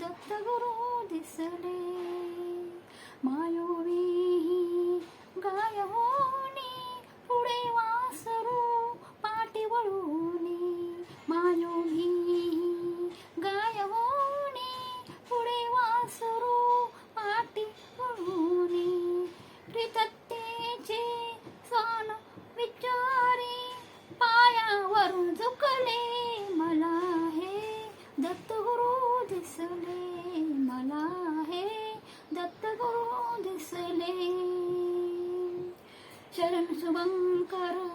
दत्तगुरु दिसले मायोवी गाय चरण शुभम करो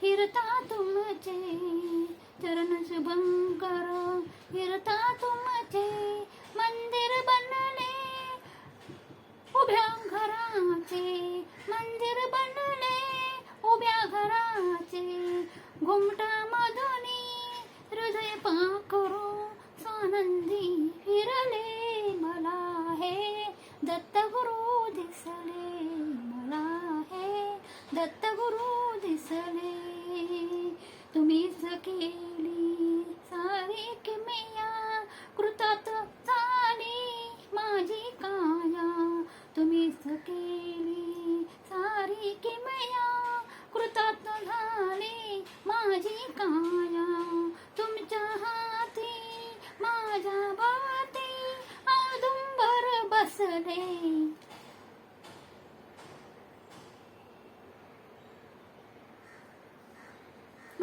फिरता तुमचे. चरण शुभम करो फिरता तुमचे. मंदिर दत्तगुरु दिसले तुम्हीच केली सारी किमया कृतात झाली माझी काया. तुम्हीच केली सारी किमया कृतात झाली माझी काया. तुमच्या हाती माझ्या भाती औदुंबर बसले.